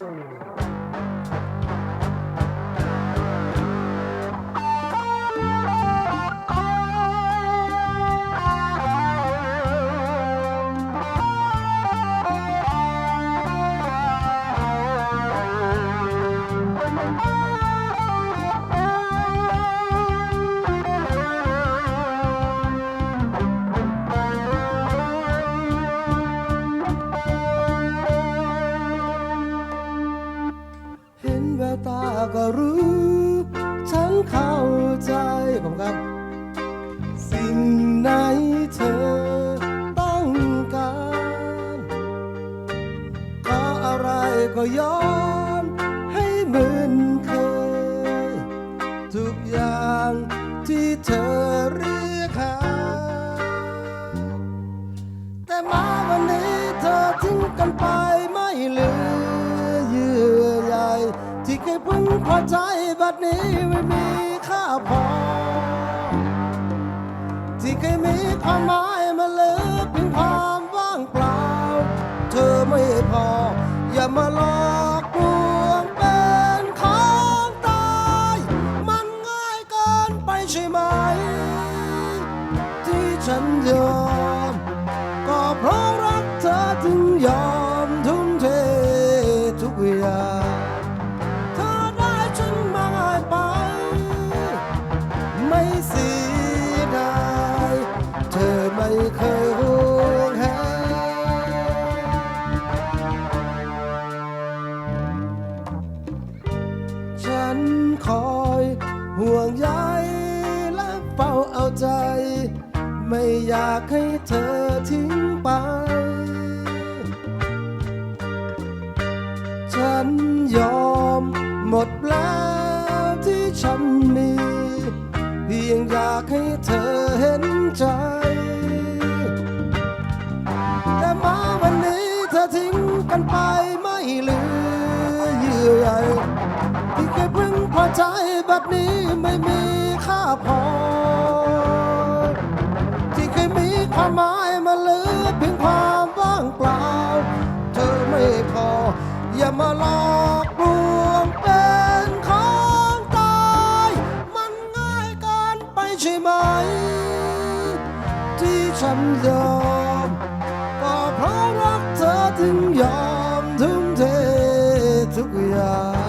เก็ยอมให้เหมือนเคย ทุกอย่างที่เธอเรียกหา แต่มาวันนี้เธอทิ้งกันไปไม่เหลือเยื่อใยที่เคยพึงพอใจบัดนี้ไม่มีค่าพอ ที่เคยมีความหมายมาเลือเพียงความว่างเปล่า เธอไม่พอ อย่ามาลอ ยอมทุ่มเททุกอย่างเธอได้ฉันมาง่ายไป ไม่เสียดายเธอไม่เคยห่วงแหนฉันคอยห่วงใยและเฝ้าเอาใจ ไม่อยากให้เธอทิ้งไปากให้เธอเห็นใจ แต่มาวันนี้เธอทิ้งกันไปไม่เหลือเยื่อใยที่เคยพึงพอใจบัดนี้ไม่มีค่าพอ ที่เคยมีความหมายมาเลือเพีย ไปใช่ไหม ที่ฉันยอมก็เพราะรักเธอถึงยอมทุ่มเททุกอย่าง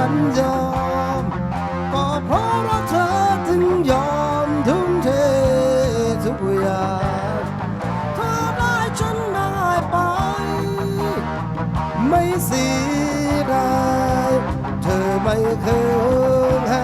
ฉันยอม ก็เพราะรักเธอถึงยอมทุ่มเททุกอย่างเธอได้ฉันได้ไป ไม่เสียดายเธอไม่เคยห่วงแห